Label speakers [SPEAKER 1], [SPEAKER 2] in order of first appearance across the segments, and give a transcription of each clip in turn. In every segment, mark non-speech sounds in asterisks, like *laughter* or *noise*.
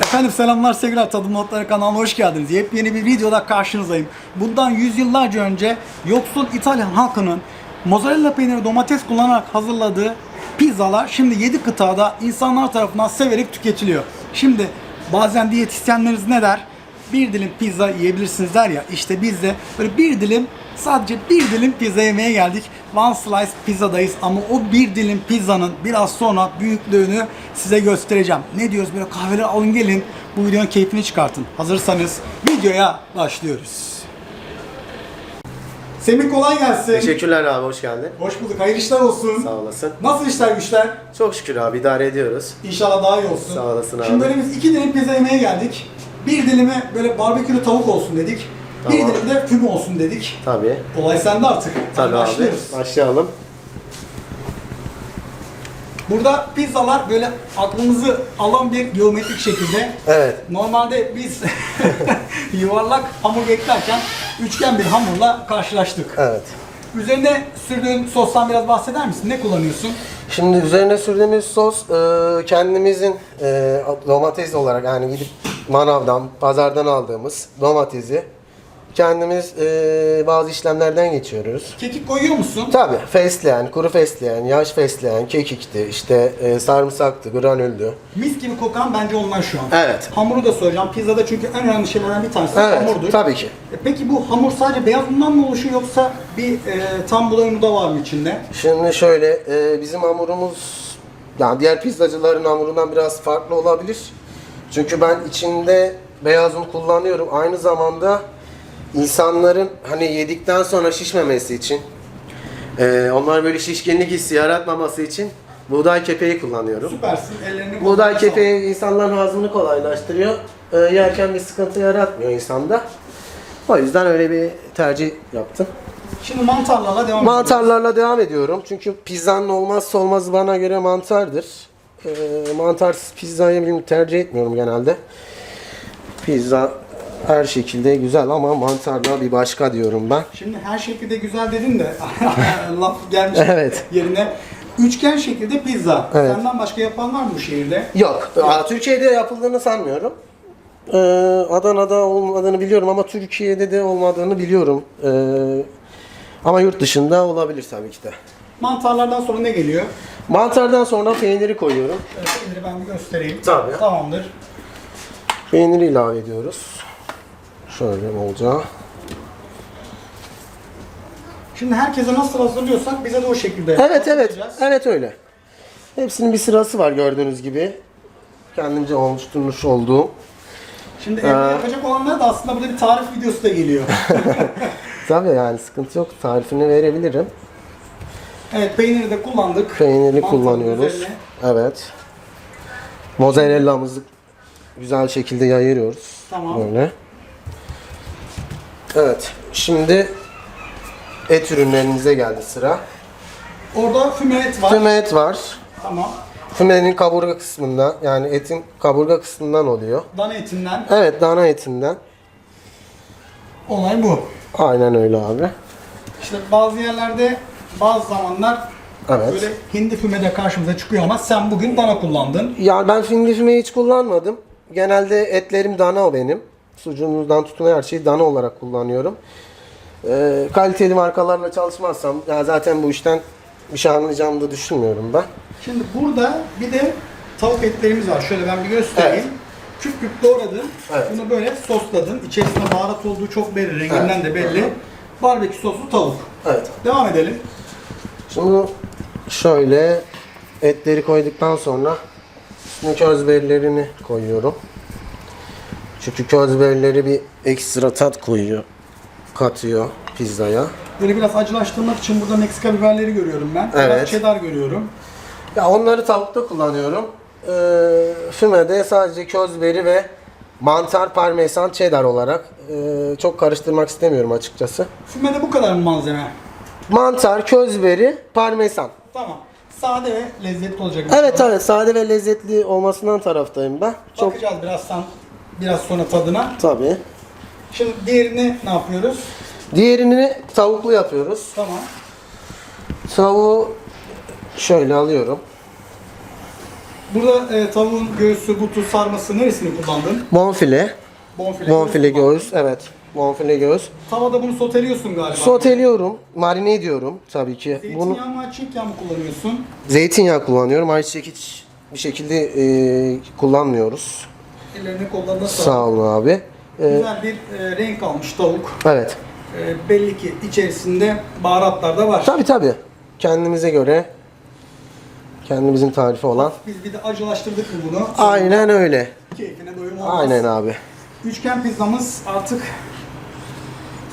[SPEAKER 1] Efendim selamlar sevgiler Tadım Notları kanalına hoş geldiniz. Yepyeni bir videoda karşınızdayım. Bundan yüzyıllarca önce yoksul İtalyan halkının mozzarella peyniri domates kullanarak hazırladığı pizzalar şimdi 7 kıtada insanlar tarafından severek tüketiliyor. Şimdi bazen diyetisyenleriniz ne der? Bir dilim pizza yiyebilirsiniz der ya işte biz de böyle bir dilim sadece bir dilim pizza yemeye geldik. One slice pizzadayız ama o bir dilim pizzanın biraz sonra büyüklüğünü size göstereceğim. Ne diyoruz böyle kahveleri alın gelin bu videonun keyfini çıkartın. Hazırsanız videoya başlıyoruz. Semih kolay gelsin.
[SPEAKER 2] Teşekkürler abi hoş geldin.
[SPEAKER 1] Hoş bulduk. Hayırlı işler olsun.
[SPEAKER 2] Sağ olasın.
[SPEAKER 1] Nasıl işler güçler?
[SPEAKER 2] Çok şükür abi idare ediyoruz.
[SPEAKER 1] İnşallah daha iyi olsun.
[SPEAKER 2] Sağ olasın
[SPEAKER 1] Şimdi
[SPEAKER 2] abi.
[SPEAKER 1] böyle biz iki dilim pizza yemeye geldik. Bir dilimi böyle barbekülü tavuk olsun dedik. Bir
[SPEAKER 2] Tamam.
[SPEAKER 1] dilim de füme olsun dedik.
[SPEAKER 2] Tabii.
[SPEAKER 1] Olay sende artık.
[SPEAKER 2] Tabii
[SPEAKER 1] Hadi
[SPEAKER 2] abi.
[SPEAKER 1] başlıyoruz.
[SPEAKER 2] Başlayalım.
[SPEAKER 1] Burada pizzalar böyle aklımızı alan bir geometrik şekilde.
[SPEAKER 2] Evet.
[SPEAKER 1] Normalde biz *laughs* yuvarlak hamur beklerken üçgen bir hamurla karşılaştık.
[SPEAKER 2] Evet.
[SPEAKER 1] Üzerine sürdüğün sostan biraz bahseder misin? Ne kullanıyorsun?
[SPEAKER 2] Şimdi üzerine sürdüğümüz sos e, kendimizin e, domates olarak yani gidip manavdan, pazardan aldığımız domatesi kendimiz e, bazı işlemlerden geçiyoruz.
[SPEAKER 1] Kekik koyuyor musun?
[SPEAKER 2] Tabi fesleğen, kuru fesleğen, yaş fesleğen, kekikti, işte e, sarımsaktı, granüldü.
[SPEAKER 1] Mis gibi kokan bence onlar şu an.
[SPEAKER 2] Evet.
[SPEAKER 1] Hamuru da soracağım. Pizzada çünkü en önemli şeylerden bir tanesi
[SPEAKER 2] Evet,
[SPEAKER 1] hamurdur.
[SPEAKER 2] tabii ki.
[SPEAKER 1] E Peki bu hamur sadece beyaz undan mı oluşuyor yoksa bir e, tam buğday unu da var mı içinde?
[SPEAKER 2] Şimdi şöyle e, bizim hamurumuz yani diğer pizzacıların hamurundan biraz farklı olabilir. Çünkü ben içinde beyaz un kullanıyorum. Aynı zamanda insanların hani yedikten sonra şişmemesi için e, onlar böyle şişkinlik hissi yaratmaması için buğday kepeği kullanıyorum.
[SPEAKER 1] Süpersin. Ellerini
[SPEAKER 2] Buğday
[SPEAKER 1] sağlık.
[SPEAKER 2] kepeği insanların hazmını kolaylaştırıyor. E, yerken bir sıkıntı yaratmıyor insanda. O yüzden öyle bir tercih yaptım.
[SPEAKER 1] Şimdi mantarlarla devam ediyoruz.
[SPEAKER 2] Mantarlarla devam ediyorum. Çünkü pizzanın olmazsa olmazı bana göre mantardır. Ee, mantarsız pizzayı bilmiyorum, tercih etmiyorum genelde. Pizza her şekilde güzel ama mantarla bir başka diyorum ben.
[SPEAKER 1] Şimdi her şekilde güzel dedin de *laughs* laf gelmiş
[SPEAKER 2] Evet.
[SPEAKER 1] yerine. Üçgen şekilde pizza.
[SPEAKER 2] Evet.
[SPEAKER 1] Senden başka yapan var mı bu şehirde?
[SPEAKER 2] Yok, aa, Türkiye'de yapıldığını sanmıyorum. Ee, Adana'da olmadığını biliyorum ama Türkiye'de de olmadığını biliyorum. Ee, ama yurt dışında olabilir tabii ki de.
[SPEAKER 1] Mantarlardan sonra ne geliyor?
[SPEAKER 2] Mantardan sonra peyniri koyuyorum.
[SPEAKER 1] Evet, peyniri ben bir göstereyim.
[SPEAKER 2] Tabii.
[SPEAKER 1] Tamamdır.
[SPEAKER 2] Peyniri ilave ediyoruz. Şöyle olacağı.
[SPEAKER 1] Şimdi herkese nasıl hazırlıyorsak bize de o şekilde
[SPEAKER 2] Evet evet. Evet öyle. Hepsinin bir sırası var gördüğünüz gibi. Kendimce oluşturmuş olduğum.
[SPEAKER 1] Şimdi evde
[SPEAKER 2] Ee,
[SPEAKER 1] yapacak olanlara da aslında burada bir tarif videosu da geliyor. *laughs*
[SPEAKER 2] Tabii yani sıkıntı yok. Tarifini verebilirim.
[SPEAKER 1] evet peyniri de kullandık.
[SPEAKER 2] Peyniri
[SPEAKER 1] Mantarın
[SPEAKER 2] kullanıyoruz.
[SPEAKER 1] üzerine.
[SPEAKER 2] Evet. Mozzarella'mızı güzel şekilde yayıyoruz.
[SPEAKER 1] Tamam.
[SPEAKER 2] Böyle. Evet. Şimdi et ürünlerimize geldi sıra.
[SPEAKER 1] Orada füme et var.
[SPEAKER 2] Füme et var.
[SPEAKER 1] Tamam.
[SPEAKER 2] Fümenin kaburga kısmında yani etin kaburga kısmından oluyor.
[SPEAKER 1] Dana etinden.
[SPEAKER 2] Evet dana etinden.
[SPEAKER 1] Olay bu.
[SPEAKER 2] Aynen öyle abi.
[SPEAKER 1] İşte bazı yerlerde bazı zamanlar
[SPEAKER 2] Evet.
[SPEAKER 1] böyle hindi füme de karşımıza çıkıyor ama sen bugün dana kullandın.
[SPEAKER 2] Ya ben hindi fümeyi hiç kullanmadım. Genelde etlerim dana o benim. Sucuğumuzdan tutun her şeyi dana olarak kullanıyorum. Ee, kaliteli markalarla çalışmazsam ya zaten bu işten bir şey anlayacağımı da düşünmüyorum ben.
[SPEAKER 1] Şimdi burada bir de tavuk etlerimiz var. Şöyle ben bir göstereyim. Küp küp doğradın.
[SPEAKER 2] Evet.
[SPEAKER 1] Bunu böyle sosladın. İçerisinde baharat olduğu çok belli. Renginden de belli. Barbekü soslu tavuk.
[SPEAKER 2] Evet.
[SPEAKER 1] Devam edelim.
[SPEAKER 2] Şimdi şöyle etleri koyduktan sonra üstüne közberilerini koyuyorum. Çünkü közberileri bir ekstra tat koyuyor, katıyor pizzaya.
[SPEAKER 1] Böyle biraz acılaştırmak için burada Meksika biberleri görüyorum ben. Biraz
[SPEAKER 2] Evet.
[SPEAKER 1] cheddar görüyorum.
[SPEAKER 2] Ya onları tavukta kullanıyorum. Ee, fümede sadece közberi ve mantar, parmesan, cheddar olarak. Ee, çok karıştırmak istemiyorum açıkçası.
[SPEAKER 1] Fümede bu kadar mı malzeme?
[SPEAKER 2] Mantar, közberi, parmesan.
[SPEAKER 1] Tamam. Sade ve lezzetli olacak.
[SPEAKER 2] Evet evet sade ve lezzetli olmasından taraftayım ben. Çok
[SPEAKER 1] Bakacağız birazdan biraz sonra tadına.
[SPEAKER 2] tabii.
[SPEAKER 1] Şimdi diğerini ne yapıyoruz?
[SPEAKER 2] Diğerini tavuklu yapıyoruz.
[SPEAKER 1] Tamam.
[SPEAKER 2] Tavuğu şöyle alıyorum.
[SPEAKER 1] Burada e, tavuğun göğsü, butu, sarması neresini kullandın?
[SPEAKER 2] Bonfile.
[SPEAKER 1] Bonfile.
[SPEAKER 2] Bonfile
[SPEAKER 1] kullandın.
[SPEAKER 2] göğüs. Evet. Bonfile göğüs.
[SPEAKER 1] Tavada bunu soteliyorsun galiba.
[SPEAKER 2] Soteliyorum. Marine ediyorum tabii ki.
[SPEAKER 1] Zeytinyağı
[SPEAKER 2] Bunu
[SPEAKER 1] mı ayçiçek yağı mı kullanıyorsun?
[SPEAKER 2] zeytinyağı kullanıyorum. Ayçiçek hiç bir şekilde e, kullanmıyoruz.
[SPEAKER 1] Ellerine kollarına sağlık.
[SPEAKER 2] Sağ olun abi. E,
[SPEAKER 1] Güzel bir e, renk almış tavuk.
[SPEAKER 2] evet.
[SPEAKER 1] E, belli ki içerisinde baharatlar da var.
[SPEAKER 2] Tabii tabii. Kendimize göre kendimizin tarifi olan.
[SPEAKER 1] Biz bir de acılaştırdık mı bunu?
[SPEAKER 2] Aynen öyle.
[SPEAKER 1] Keyfine doyum olmaz.
[SPEAKER 2] Aynen abi.
[SPEAKER 1] Üçgen pizzamız artık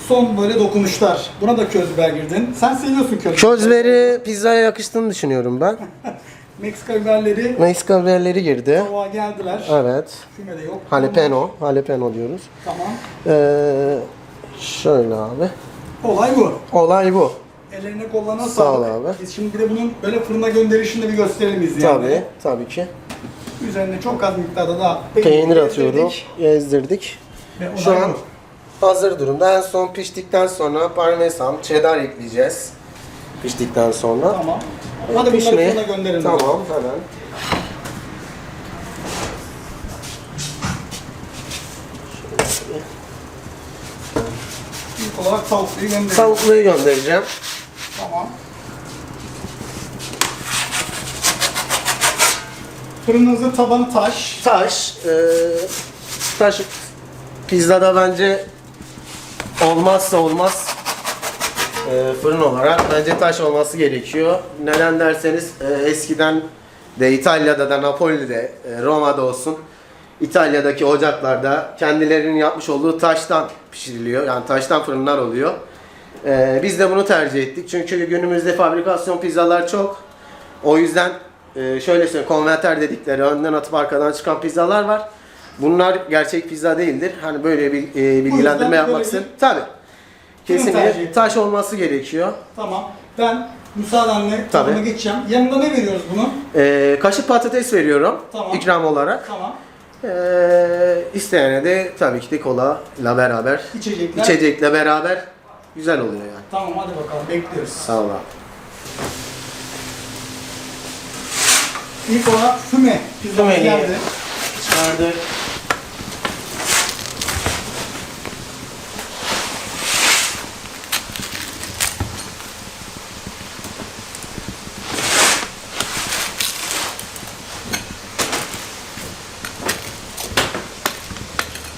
[SPEAKER 1] son böyle dokunuşlar. Buna da köz biber girdin. Sen seviyorsun köz.
[SPEAKER 2] Közleri pizzaya yakıştığını düşünüyorum ben. *laughs*
[SPEAKER 1] Meksika biberleri
[SPEAKER 2] Meksika biberleri girdi.
[SPEAKER 1] tavuğa geldiler.
[SPEAKER 2] Evet.
[SPEAKER 1] Füme de yok.
[SPEAKER 2] Jalapeno. Jalapeno diyoruz.
[SPEAKER 1] Tamam.
[SPEAKER 2] Ee, şöyle abi.
[SPEAKER 1] Olay bu.
[SPEAKER 2] Olay bu.
[SPEAKER 1] Ellerine kollarına
[SPEAKER 2] Sağ
[SPEAKER 1] sağlık.
[SPEAKER 2] ol abi.
[SPEAKER 1] Biz şimdi bir de bunun böyle fırına gönderişini de bir gösterelim izleyenlere.
[SPEAKER 2] Tabii. Tabii ki.
[SPEAKER 1] Üzerine çok az miktarda da
[SPEAKER 2] Peynir atıyorum.
[SPEAKER 1] gezdirdik
[SPEAKER 2] Gezdirdik.
[SPEAKER 1] Ve olay
[SPEAKER 2] Şu an
[SPEAKER 1] bu.
[SPEAKER 2] hazır durumda. En son piştikten sonra parmesan, cheddar ekleyeceğiz. Piştikten sonra.
[SPEAKER 1] Tamam. Hadi bunları
[SPEAKER 2] Pişmeye-
[SPEAKER 1] fırına gönderelim.
[SPEAKER 2] Tamam hemen.
[SPEAKER 1] İlk olarak tavukluyu gönderelim.
[SPEAKER 2] Tavukluyu göndereceğim.
[SPEAKER 1] Tamam. Fırınınızın tabanı taş.
[SPEAKER 2] Taş. E, taş pizzada bence olmazsa olmaz e, fırın olarak bence taş olması gerekiyor. Neden derseniz e, eskiden de İtalya'da da Napoli'de e, Roma'da olsun İtalya'daki ocaklarda kendilerinin yapmış olduğu taştan pişiriliyor. Yani taştan fırınlar oluyor. E, biz de bunu tercih ettik. Çünkü günümüzde fabrikasyon pizzalar çok. O yüzden e, şöyle söyleyeyim konverter dedikleri önden atıp arkadan çıkan pizzalar var. Bunlar gerçek pizza değildir. Hani böyle bir e, bilgilendirme yapmak istedim. Tabii. Kesinlikle taş olması gerekiyor.
[SPEAKER 1] Tamam. Ben müsaadenle
[SPEAKER 2] Tabii.
[SPEAKER 1] tadına geçeceğim. Yanında ne veriyoruz bunun?
[SPEAKER 2] E, kaşık patates veriyorum
[SPEAKER 1] Tamam.
[SPEAKER 2] ikram olarak.
[SPEAKER 1] Tamam.
[SPEAKER 2] E, isteyene de tabii ki de kola ile beraber,
[SPEAKER 1] İçecekler.
[SPEAKER 2] içecekle beraber güzel oluyor yani.
[SPEAKER 1] Tamam hadi bakalım bekliyoruz.
[SPEAKER 2] Sağ ol abi.
[SPEAKER 1] İlk olarak füme pizzamız
[SPEAKER 2] Fümeyi.
[SPEAKER 1] geldi.
[SPEAKER 2] Çıkardık.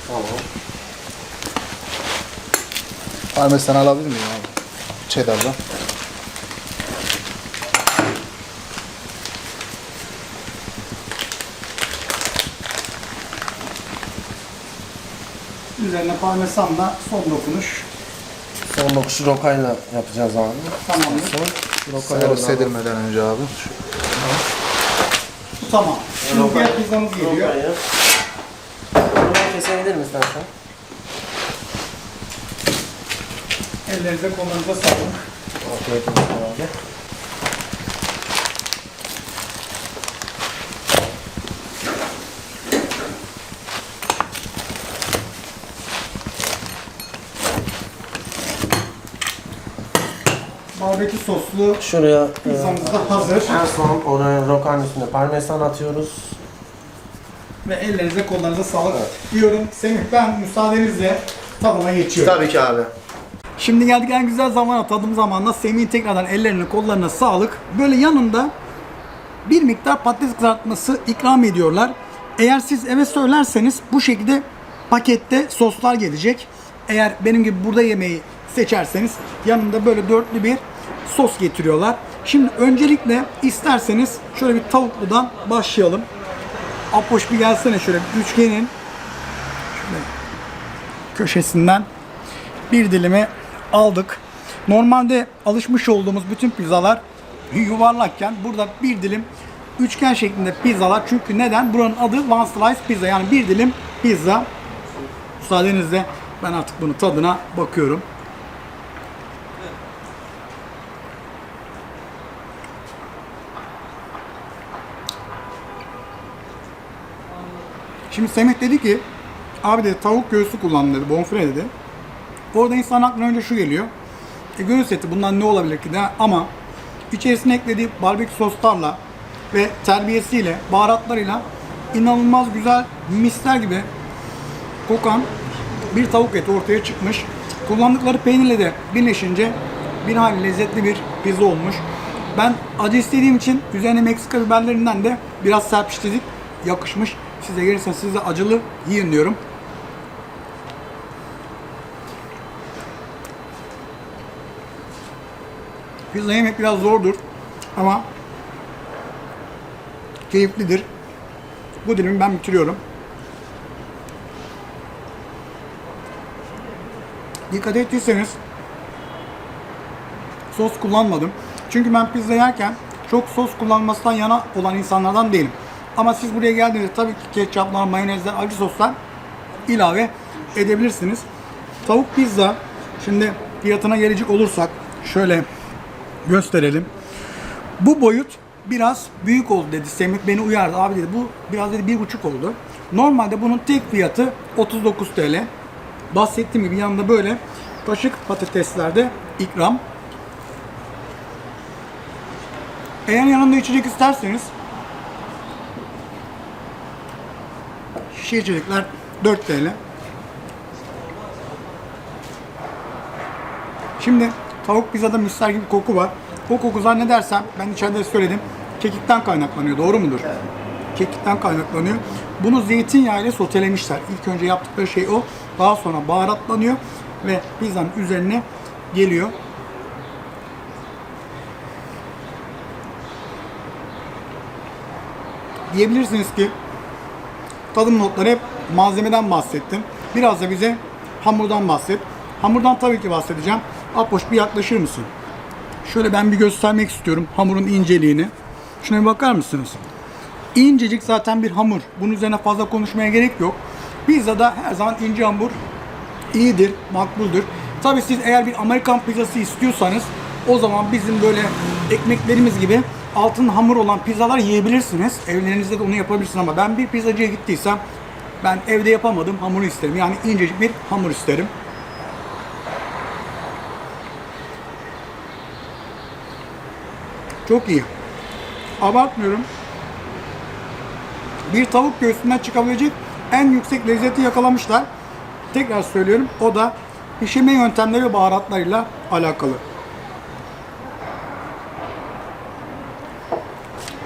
[SPEAKER 2] Tamam.
[SPEAKER 3] Parmesan alabilir miyim abi? Cheddar'dan.
[SPEAKER 1] Üzerine parmesanla son dokunuş.
[SPEAKER 2] Son dokuşu rokayla yapacağız abi.
[SPEAKER 1] Tamamdır.
[SPEAKER 2] Son
[SPEAKER 3] Servis edilmeden önce abi. Şu-
[SPEAKER 1] Bu tamam. Şimdi diğer pizzamız geliyor.
[SPEAKER 2] Rokayı. Rokayı kesebilir misin sen?
[SPEAKER 1] Ellerinize kollarınıza sağlık.
[SPEAKER 2] Afiyet olsun abi.
[SPEAKER 1] Barbekü soslu
[SPEAKER 2] Şuraya e,
[SPEAKER 1] pizzamız da hazır.
[SPEAKER 2] en son oraya rokanın üstüne parmesan atıyoruz.
[SPEAKER 1] Ve ellerinize kollarınıza sağlık diyorum. Semih ben müsaadenizle tadıma geçiyorum.
[SPEAKER 2] Tabii ki abi.
[SPEAKER 1] Şimdi geldik en güzel zamana tadım zamanına Semih'in tekrardan ellerine kollarına sağlık. Böyle yanında bir miktar patates kızartması ikram ediyorlar. Eğer siz eve söylerseniz bu şekilde pakette soslar gelecek. Eğer benim gibi burada yemeği seçerseniz yanında böyle dörtlü bir sos getiriyorlar. Şimdi öncelikle isterseniz şöyle bir tavukludan başlayalım. Apoş bir gelsene şöyle bir üçgenin şöyle köşesinden bir dilimi aldık. Normalde alışmış olduğumuz bütün pizzalar yuvarlakken burada bir dilim üçgen şeklinde pizzalar. Çünkü neden? Buranın adı one slice pizza yani bir dilim pizza. Müsaadenizle ben artık bunun tadına bakıyorum. Şimdi Semih dedi ki abi dedi tavuk göğsü kullan dedi bonfile dedi. Orada insan aklına önce şu geliyor. E göğüs eti bundan ne olabilir ki de ama içerisine eklediği barbekü soslarla ve terbiyesiyle, baharatlarıyla inanılmaz güzel misler gibi kokan bir tavuk eti ortaya çıkmış. Kullandıkları peynirle de birleşince bir hali lezzetli bir pizza olmuş. Ben acı istediğim için üzerine Meksika biberlerinden de biraz serpiştirdik. Yakışmış. Size gelirse siz de acılı yiyin diyorum. Pizza yemek biraz zordur ama keyiflidir. Bu dilimi ben bitiriyorum. Dikkat ettiyseniz sos kullanmadım. Çünkü ben pizza yerken çok sos kullanmasından yana olan insanlardan değilim. Ama siz buraya geldiğinizde tabii ki ketçaplar, mayonezler, acı soslar ilave edebilirsiniz. Tavuk pizza şimdi fiyatına gelecek olursak şöyle gösterelim. Bu boyut biraz büyük oldu dedi. Semih beni uyardı. Abi dedi bu biraz dedi bir buçuk oldu. Normalde bunun tek fiyatı 39 TL. Bahsettiğim gibi yanında böyle kaşık patateslerde ikram. Eğer yanında içecek isterseniz şişe içecekler 4 TL. Şimdi tavuk pizzada misler gibi koku var. O koku zannedersem ben içeride söyledim. Kekikten kaynaklanıyor. Doğru mudur? Kekikten kaynaklanıyor. Bunu zeytinyağı ile sotelemişler. İlk önce yaptıkları şey o. Daha sonra baharatlanıyor ve pizzanın üzerine geliyor. Diyebilirsiniz ki tadım notları hep malzemeden bahsettim. Biraz da bize hamurdan bahset. Hamurdan tabii ki bahsedeceğim. Apoş bir yaklaşır mısın? Şöyle ben bir göstermek istiyorum hamurun inceliğini. Şuna bir bakar mısınız? İncecik zaten bir hamur. Bunun üzerine fazla konuşmaya gerek yok. Pizzada her zaman ince hamur iyidir, makbuldür. Tabii siz eğer bir Amerikan pizzası istiyorsanız o zaman bizim böyle ekmeklerimiz gibi altın hamur olan pizzalar yiyebilirsiniz. Evlerinizde de onu yapabilirsiniz ama ben bir pizzacıya gittiysem ben evde yapamadım hamuru isterim. Yani incecik bir hamur isterim. Çok iyi. Abartmıyorum. Bir tavuk göğsünden çıkabilecek en yüksek lezzeti yakalamışlar. Tekrar söylüyorum. O da pişirme yöntemleri ve baharatlarıyla alakalı.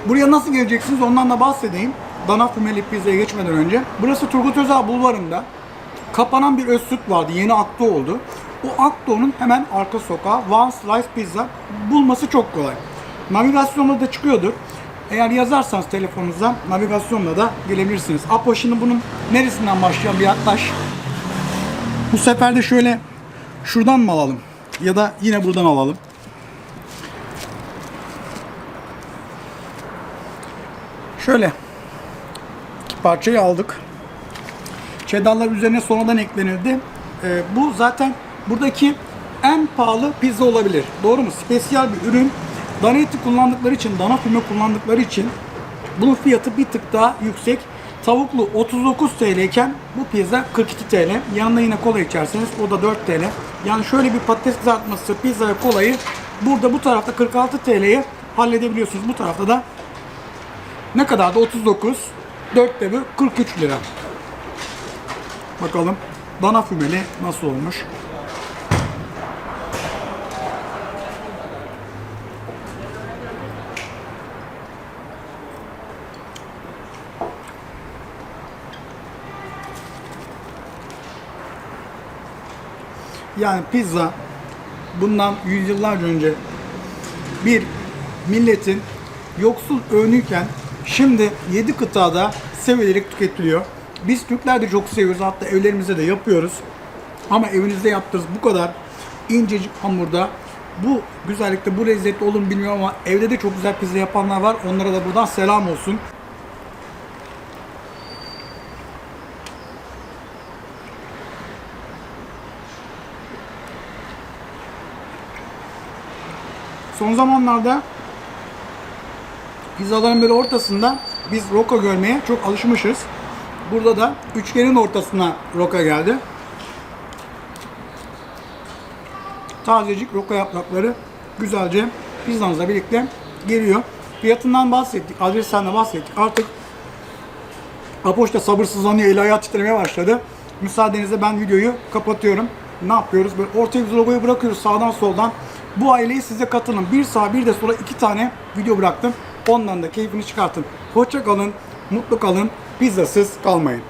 [SPEAKER 1] Buraya nasıl geleceksiniz ondan da bahsedeyim. Dana fümeli pizzaya geçmeden önce. Burası Turgut Özal Bulvarı'nda kapanan bir öz süt vardı. Yeni Akto oldu. O Akto'nun hemen arka sokağı One Slice Pizza bulması çok kolay. Navigasyonda da çıkıyordur. Eğer yazarsanız telefonunuzdan navigasyonla da gelebilirsiniz. Apo bunun neresinden başlayalım bir yaklaş. Bu sefer de şöyle şuradan mı alalım? Ya da yine buradan alalım. Şöyle iki parçayı aldık. Cheddarlar üzerine sonradan eklenildi. Ee, bu zaten buradaki en pahalı pizza olabilir. Doğru mu? Spesiyel bir ürün. Dana eti kullandıkları için, dana füme kullandıkları için bunun fiyatı bir tık daha yüksek. Tavuklu 39 TL iken bu pizza 42 TL. Yanında yine kola içerseniz o da 4 TL. Yani şöyle bir patates kızartması, pizza ve kolayı burada bu tarafta 46 TL'ye halledebiliyorsunuz. Bu tarafta da ne kadar da 39. 4 de bu 43 lira. Bakalım dana fümeli nasıl olmuş. Yani pizza bundan yüzyıllarca önce bir milletin yoksul öğünüyken şimdi 7 kıtada sevilerek tüketiliyor. Biz Türkler de çok seviyoruz hatta evlerimizde de yapıyoruz. Ama evinizde yaptığınız bu kadar incecik hamurda bu güzellikte bu lezzetli olur mu bilmiyorum ama evde de çok güzel pizza yapanlar var. Onlara da buradan selam olsun. Son zamanlarda pizzaların böyle ortasında biz roka görmeye çok alışmışız. Burada da üçgenin ortasına roka geldi. Tazecik roka yaprakları güzelce pizzanızla birlikte geliyor. Fiyatından bahsettik, adresten de bahsettik. Artık Apoş da sabırsızlanıyor, eli ayağı titremeye başladı. Müsaadenizle ben videoyu kapatıyorum. Ne yapıyoruz? Böyle ortaya bir logoyu bırakıyoruz sağdan soldan. Bu aileyi size katılın. Bir sağ bir de sola iki tane video bıraktım. Ondan da keyfini çıkartın. Hoşça kalın, mutlu kalın, pizzasız kalmayın.